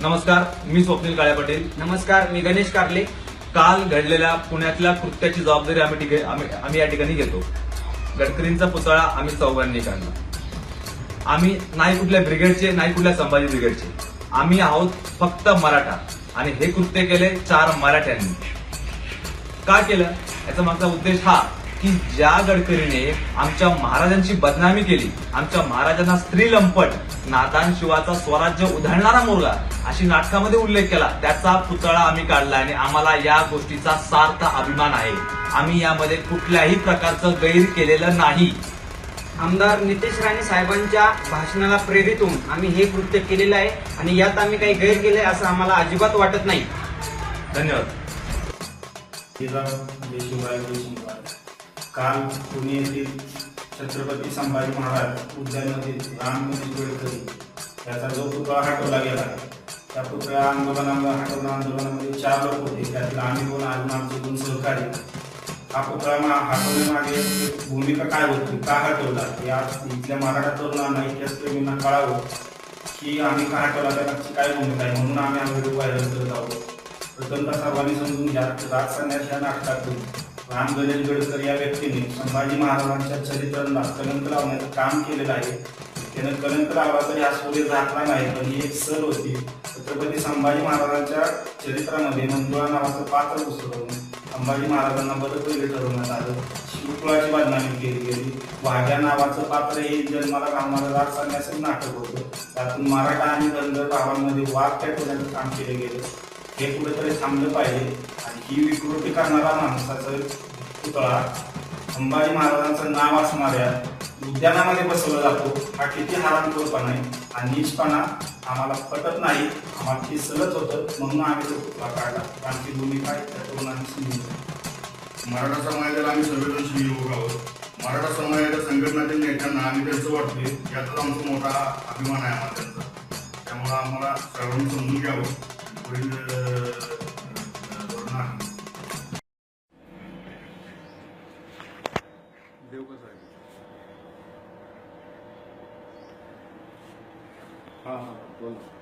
नमस्कार मी स्वप्नील काळे पाटील. नमस्कार मी गणेश कारले. काल घडलेल्या पुण्यातल्या कृत्याची जबाबदारी आम्ही आम्ही या ठिकाणी घेतो. गडकरींचा पुतळा आम्ही चौघांनी काढला. आम्ही नाही कुठल्या ब्रिगेडचे नाही कुठल्या संभाजी ब्रिगेडचे. आम्ही आहोत फक्त मराठा. आणि हे कृत्य केले चार मराठ्यांनी. का केलं? याचा मागचा उद्देश हा की ज्या गडकरीने आमच्या महाराजांची बदनामी केली आमच्या महाराजांना स्त्री लंपट नादान शिवाचा स्वराज्य उधळणारा मुलगा अशी नाटकामध्ये उल्लेख केला त्याचा पुतळा आम्ही काढला आणि आम्हाला या गोष्टीचा सार्थ अभिमान आहे. आम्ही यामध्ये कुठल्याही प्रकारचं गैर केलेलं नाही. आमदार नितेश राणे साहेबांच्या भाषणाला प्रेरित होऊन आम्ही हे कृत्य केलेलं आहे आणि यात आम्ही काही गैर केले असं आम्हाला अजिबात वाटत नाही. धन्यवाद. काल पुणे येथील छत्रपती संभाजी महाराज उद्यानमधील रामकृष्ण गडकरी याचा जो पुतळा हटवला गेला त्या पुतळ्या आंदोलनाला हटवणं आंदोलनामध्ये चार लोक होते. त्यातील आम्ही दोन अजून आमचे दोन सहकारी? हा पुतळा हटवण्यामागे भूमिका काय होती? का हटवला? या इथल्या मराठा तरुणांना इतिहासप्रेमींना कळावं की आम्ही का हटवला? त्याची काय भूमिका आहे? म्हणून आम्ही हा व्हिडिओ व्हायरल करत आहोत. प्रथमता सर्वांनी समजून घ्या. राज या नाटकातून. राम गणेश गडकर या व्यक्तीने संभाजी महाराजांच्या चरित्रांना कलंक लावण्याचं काम केलेलं आहे. त्यानं कलंक लावला तरी हा सूर्य झाकला नाही पण ही एक सर होती. छत्रपती संभाजी महाराजांच्या चरित्रामध्ये मंजुळा नावाचं पात्र पुस्तक संभाजी महाराजांना बदल पहिले ठरवण्यात आलं. शिवकुळाची बदनामी केली गेली. वाघ्या नावाचं पात्र हे जन्माला कामाला राग सांगण्याचं नाटक होतं. त्यातून मराठा आणि धनगर भावांमध्ये वाद पेटवण्याचं काम केलं गेलं. हे कुठेतरी थांबलं पाहिजे. आणि ही विकृती करणारा माणसाचं पुतळा संभाजी महाराजांचं नाव असणाऱ्या उद्यानामध्ये बसवला जातो. हा किती हरामखोरपणा आहे. आणि नीचपणा आम्हाला पटत नाही. आम्हाला ते सहज होतं. म्हणून आम्ही तो पुतळा काढला. आमची भूमिका आहे त्या तरुणांची मराठा समाजाला आम्ही संवेदनशील युवक आहोत. मराठा समाजाच्या संघटनातील नेत्यांना आम्ही त्यांचं वाटते याचाच आमचा मोठा अभिमान आहे आम्हाला त्यांचा. त्यामुळं आम्हाला सर्वांनी समजून घ्यावं. पुढील अं, अं,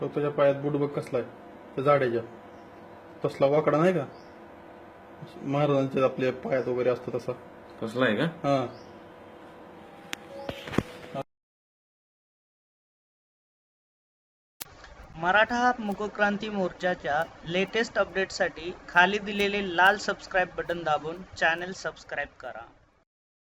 तो तुझ्या पायात बूट बघ कसला आहे त्या झाडाच्या. तसला वाकडा नाही का? महाराजांच्या आपल्या पायात वगैरे असतो तसा. कसला आहे का? हा. मराठा मुकक्रांती मोर्चाच्या लेटेस्ट अपडेटसाठी खाली दिलेले लाल सबस्क्राईब बटन दाबून चॅनल सबस्क्राईब करा.